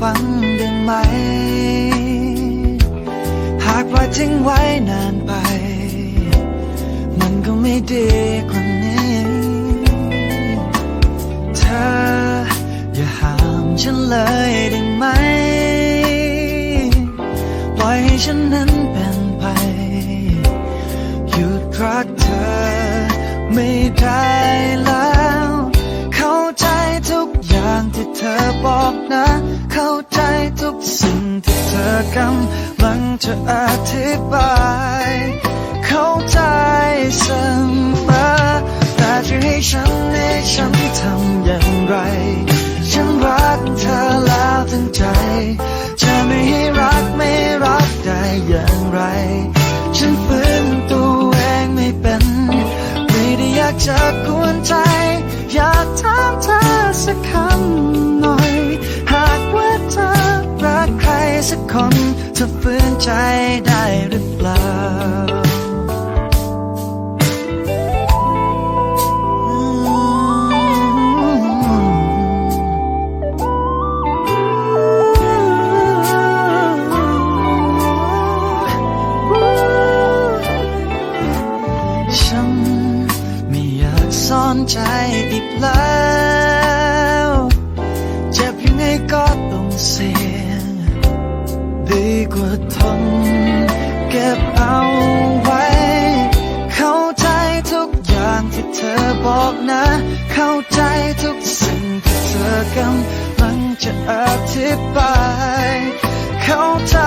ฟังได้ไหม หากปล่อยทิ้งไว้นานไป มันก็ไม่ดีกว่านี้ เธออย่าห้ามฉันเลยได้ไหม ปล่อยให้ฉันนั้นเป็นไป หยุดรักเธอไม่ได้แล้ว เข้าใจทุกอย่างที่เธอบอก นะ เข้าใจทุกสิ่งที่เธอกำลังจะอธิบาย เข้าใจเสมอแต่จะให้ฉันให้ฉันทำอย่างไร ฉันรักเธอแล้วทั้งใจ จะไม่ให้รักไม่รักได้อย่างไร ฉันฝืนตัวเองไม่เป็น ไม่ได้อยากจะกวนใจ อยากถามเธอสักคำ ใจได้หรือเปล่า ฉันไม่อยากซ่อนใจอีกแล้ว เธอบอกนะ เข้าใจทุกสิ่งที่เธอกำลังจะอธิบายเข้าใจ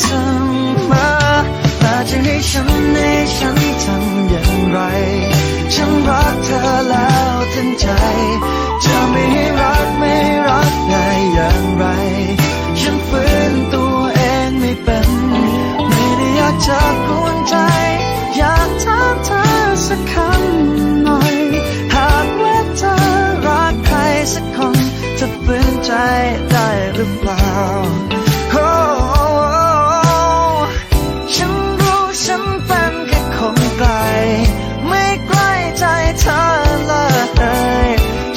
เสมอแต่จะให้ฉันให้ฉันทำอย่างไร ฉันรักเธอแล้วทั้งใจ เปล่าโอ้ฉันรู้ฉันเป็นแค่คนไกล ไม่ใกล้ใจเธอเลย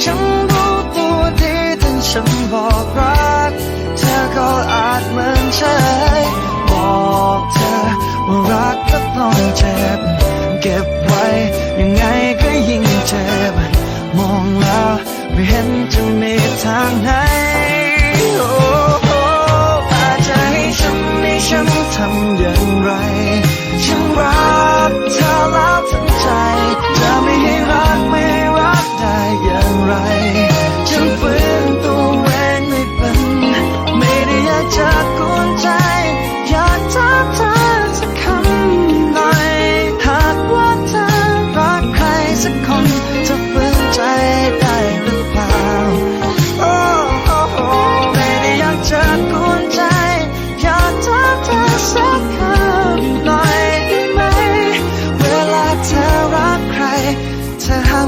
ฉันรู้ตัวดีถึงฉันบอกรัก เธอก็อาจเหมือนเฉยบอกเธอว่ารักก็ต้องเจ็บเก็บ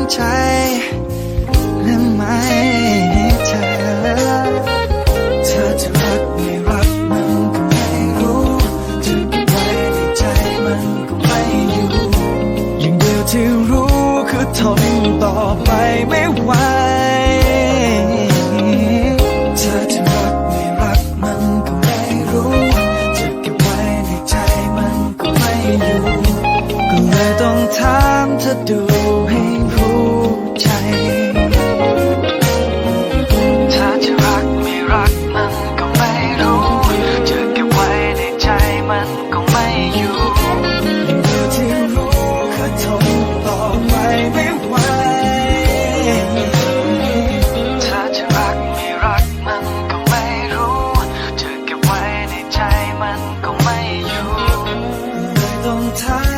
try ก็ไม่อยู่อยู่ที่รู้เคยทนต่อไปไม่ไหวถ้าจะรักไม่รักมันก็ไม่รู้จะก็บไว้ในใจมันก็ไม่อยู่เลยต้องทาย